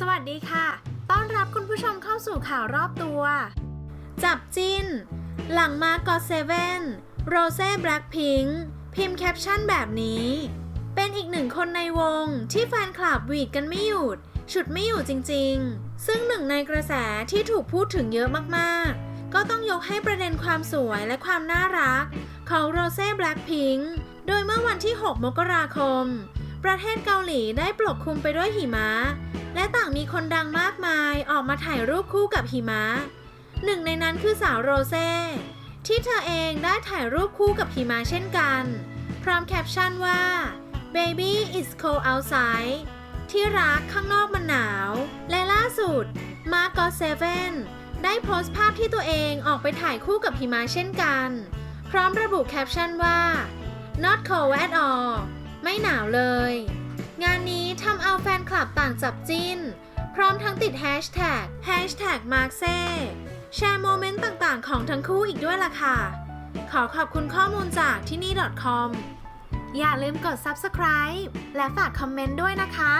สวัสดีค่ะ ต้อนรับคุณผู้ชมเข้าสู่ข่าวรอบตัว จับจิ้น หลังมาร์กก็เซเว่น โรเซ่แบล็คพิงค์พิมพ์แคปชั่นแบบนี้ เป็นอีกหนึ่งคนในวงที่แฟนคลับหวีดกันไม่หยุด ฉุดไม่อยู่จริงๆ ซึ่งหนึ่งในกระแสที่ถูกพูดถึงเยอะมากๆ ก็ต้องยกให้ประเด็นความสวยและความน่ารัก ของโรเซ่แบล็คพิงค์โดยเมื่อวันที่ 6 มกราคม ประเทศเกาหลีได้ปกคลุมไปด้วยหิมะ และต่างมีคนดังมากมายออกมาถ่ายรูปคู่กับหิมะ หนึ่งในนั้นคือสาวโรเซ่ที่เธอเองได้ถ่ายรูปคู่กับหิมะเช่นกัน พร้อมแคปชั่นว่า baby is cold outside ที่รักข้างนอกมันหนาว และล่าสุด Mark g o 7ได้โพสต์ภาพที่ตัวเองออกไปถ่ายคู่กับหิมะเช่นกัน พร้อมระบุแคปชั่นว่า not cold at all ไม่หนาวเลย คลับต่างจับจิ้น พร้อมทั้งติดแฮชแท็กแฮชแท็กมาร์คเซ่แชร์โมเมนต์ต่างๆ ของทั้งคู่อีกด้วยล่ะค่ะ ขอขอบคุณข้อมูลจากที่นี่ .com อย่าลืมกด subscribe และฝากคอมเมนต์ด้วยนะคะ